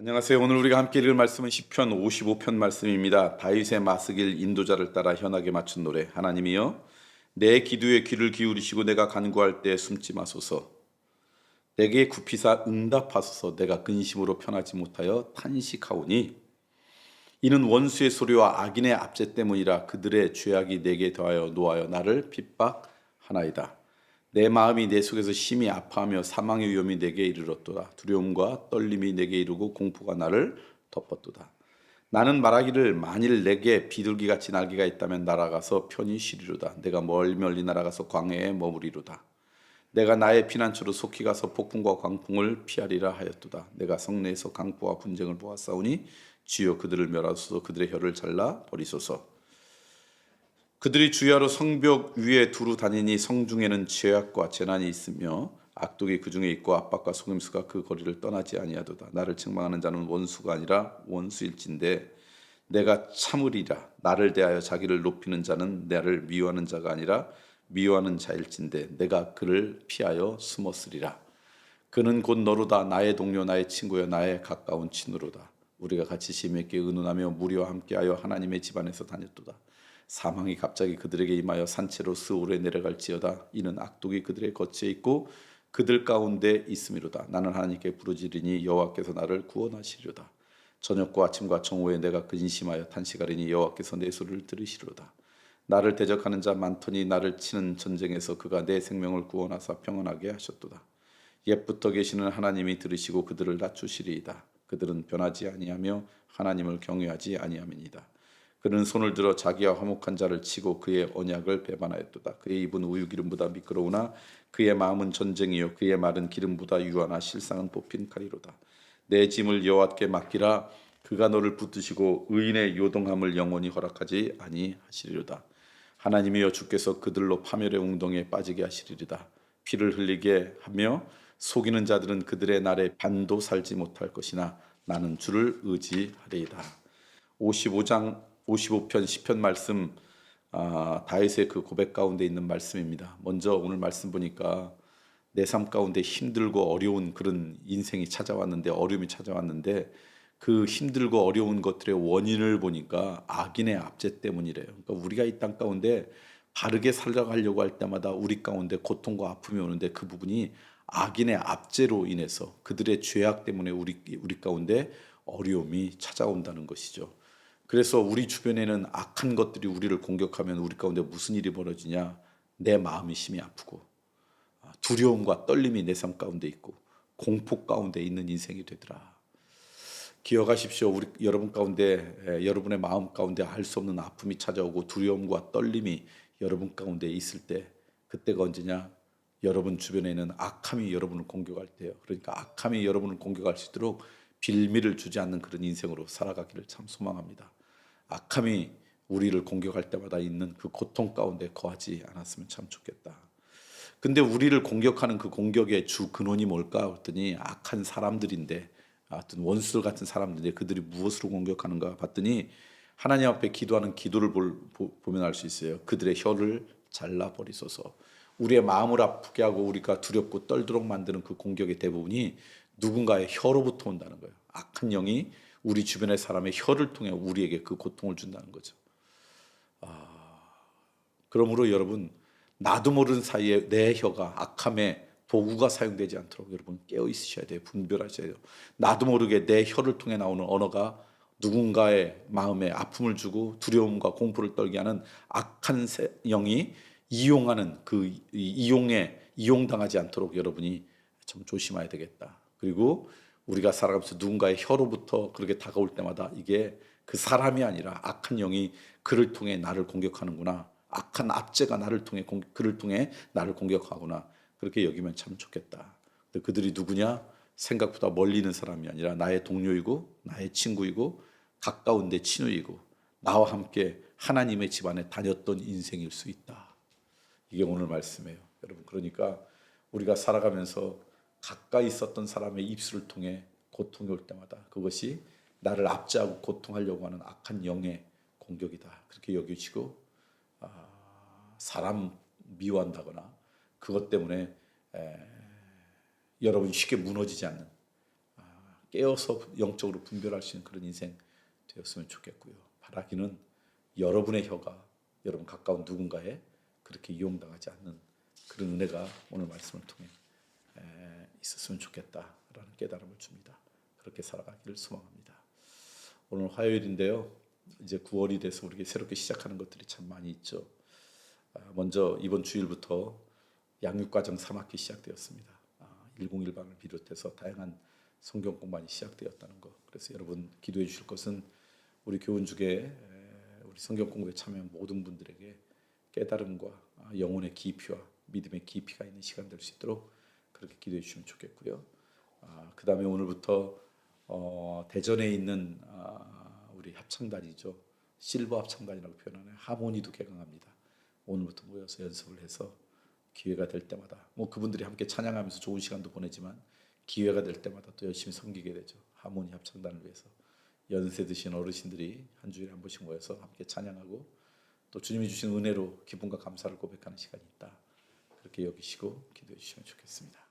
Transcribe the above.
안녕하세요. 오늘 우리가 함께 읽을 말씀은 시편 55편 말씀입니다. 다윗의 마스길 인도자를 따라 현악에 맞춘 노래. 하나님이여 내 기도에 귀를 기울이시고 내가 간구할 때 숨지 마소서. 내게 굽히사 응답하소서. 내가 근심으로 편하지 못하여 탄식하오니 이는 원수의 소리와 악인의 압제 때문이라 그들의 죄악이 내게 더하여 노하여 나를 핍박하나이다. 내 마음이 내 속에서 심히 아파하며 사망의 위험이 내게 이르렀도다. 두려움과 떨림이 내게 이르고 공포가 나를 덮었도다. 나는 말하기를 만일 내게 비둘기 같이 날개가 있다면 날아가서 편히 쉬리로다. 내가 멀리 멀리 날아가서 광야에 머무리로다. 내가 나의 피난처로 속히 가서 폭풍과 광풍을 피하리라 하였도다. 내가 성내에서 강포와 분쟁을 보았사오니 주여 그들을 멸하소서 그들의 혀를 잘라 버리소서. 그들이 주야로 성벽 위에 두루 다니니 성중에는 죄악과 재난이 있으며 악독이 그 중에 있고 압박과 속임수가 그 거리를 떠나지 아니하도다. 나를 책망하는 자는 원수가 아니라 원수일진데 내가 참으리라. 나를 대하여 자기를 높이는 자는 나를 미워하는 자가 아니라 미워하는 자일진데 내가 그를 피하여 숨었으리라. 그는 곧 너로다 나의 동료 나의 친구여 나의 가까운 친구로다. 우리가 같이 심있게 의논하며 무리와 함께하여 하나님의 집안에서 다녔도다. 사망이 갑자기 그들에게 임하여 산채로 스올에 내려갈지어다. 이는 악독이 그들의 거치에 있고 그들 가운데 있음이로다. 나는 하나님께 부르짖으니 여호와께서 나를 구원하시리로다. 저녁과 아침과 정오에 내가 근심하여 탄식하리니 여호와께서 내 소리를 들으시리로다. 나를 대적하는 자 많더니 나를 치는 전쟁에서 그가 내 생명을 구원하사 평안하게 하셨도다. 옛부터 계시는 하나님이 들으시고 그들을 낮추시리이다. 그들은 변하지 아니하며 하나님을 경외하지 아니함이니이다. 그는 손을 들어 자기와 화목한 자를 치고 그의 언약을 배반하였도다. 그의 입은 우유 기름보다 미끄러우나 그의 마음은 전쟁이요 그의 말은 기름보다 유하나 실상은 뽑힌 칼이로다. 내 짐을 여호와께 맡기라 그가 너를 붙드시고 의인의 요동함을 영원히 허락하지 아니하시리로다. 하나님이여 주께서 그들로 파멸의 웅덩이에 빠지게 하시리리다. 피를 흘리게 하며 속이는 자들은 그들의 날에 반도 살지 못할 것이나 나는 주를 의지하리이다. 55장 55편 10편 말씀 아, 다윗의 그 고백 가운데 있는 말씀입니다. 먼저 오늘 말씀 보니까 내 삶 가운데 힘들고 어려운 그런 인생이 찾아왔는데 어려움이 찾아왔는데 그 힘들고 어려운 것들의 원인을 보니까 악인의 압제 때문이래요. 그러니까 우리가 이 땅 가운데 바르게 살아가려고 할 때마다 우리 가운데 고통과 아픔이 오는데 그 부분이 악인의 압제로 인해서 그들의 죄악 때문에 우리 우리 가운데 어려움이 찾아온다는 것이죠. 그래서 우리 주변에는 악한 것들이 우리를 공격하면 우리 가운데 무슨 일이 벌어지냐? 내 마음이 심히 아프고 아, 두려움과 떨림이 내 삶 가운데 있고 공포 가운데 있는 인생이 되더라. 기억하십시오. 우리 여러분 가운데 에, 여러분의 마음 가운데 알 수 없는 아픔이 찾아오고 두려움과 떨림이 여러분 가운데 있을 때 그때가 언제냐? 여러분 주변에는 악함이 여러분을 공격할 때요. 그러니까 악함이 여러분을 공격할 수 있도록 빌미를 주지 않는 그런 인생으로 살아가기를 참 소망합니다. 악함이 우리를 공격할 때마다 있는 그 고통 가운데 거하지 않았으면 참 좋겠다. 근데 우리를 공격하는 그 공격의 주 근원이 뭘까 했더니 악한 사람들인데 하여튼 원수들 같은 사람들인데 그들이 무엇으로 공격하는가 봤더니 하나님 앞에 기도하는 기도를 볼, 보, 보면 알 수 있어요. 그들의 혀를 잘라 버리소서. 우리의 마음을 아프게 하고 우리가 두렵고 떨도록 만드는 그 공격의 대부분이 누군가의 혀로부터 온다는 거예요. 악한 영이 우리 주변의 사람의 혀를 통해 우리에게 그 고통을 준다는 거죠. 아, 그러므로 여러분 나도 모르는 사이에 내 혀가 악함의 도구가 사용되지 않도록 여러분 깨어 있으셔야 돼요. 분별하셔야 돼요. 나도 모르게 내 혀를 통해 나오는 언어가 누군가의 마음에 아픔을 주고 두려움과 공포를 떨게 하는 악한 영이 이용하는 그 이용에 이용당하지 않도록 여러분이 좀 조심해야 되겠다. 그리고 우리가 살아가면서 누군가의 혀로부터 그렇게 다가올 때마다 이게 그 사람이 아니라 악한 영이 그를 통해 나를 공격하는구나. 악한 압제가 나를 통해 그를 통해 나를 공격하구나. 그렇게 여기면 참 좋겠다. 근데 그들이 누구냐? 생각보다 멀리 있는 사람이 아니라 나의 동료이고 나의 친구이고 가까운 내 친구이고 나와 함께 하나님의 집안에 다녔던 인생일 수 있다. 이게 오늘 말씀이에요. 여러분 그러니까 우리가 살아가면서 가까이 있었던 사람의 입술을 통해 고통이 올 때마다 그것이 나를 압제하고 고통하려고 하는 악한 영의 공격이다. 그렇게 여기시고 아, 사람 미워한다거나 그것 때문에 에, 여러분이 쉽게 무너지지 않는 아, 깨어서 영적으로 분별할 수 있는 그런 인생 되었으면 좋겠고요. 바라기는 여러분의 혀가 여러분 가까운 누군가에 그렇게 이용당하지 않는 그런 은혜가 오늘 말씀을 통해 에, 있었으면 좋겠다라는 깨달음을 줍니다. 그렇게 살아가기를 소망합니다. 오늘 화요일인데요. 이제 9월이 돼서 우리가 새롭게 시작하는 것들이 참 많이 있죠. 아, 먼저 이번 주일부터 양육과정 3학기 시작되었습니다. 아, 101방을 비롯해서 다양한 성경 공부가 시작되었다는 것. 그래서 여러분 기도해 주실 것은 우리 교훈 중에 에, 우리 성경 공부에 참여한 모든 분들에게 깨달음과 아, 영혼의 깊이와 믿음의 깊이가 있는 시간 될 수 있도록 그렇게 기도해 주시면 좋겠고요. 아, 그 다음에 오늘부터 어, 대전에 있는 아, 우리 합창단이죠. 실버 합창단이라고 표현하는 하모니도 개강합니다. 오늘부터 모여서 연습을 해서 기회가 될 때마다 뭐 그분들이 함께 찬양하면서 좋은 시간도 보내지만 기회가 될 때마다 또 열심히 섬기게 되죠. 하모니 합창단을 위해서 연세 드신 어르신들이 한 주일에 한 번씩 모여서 함께 찬양하고 또 주님이 주신 은혜로 기쁨과 감사를 고백하는 시간이 있다. 그렇게 여기시고 기도해 주시면 좋겠습니다.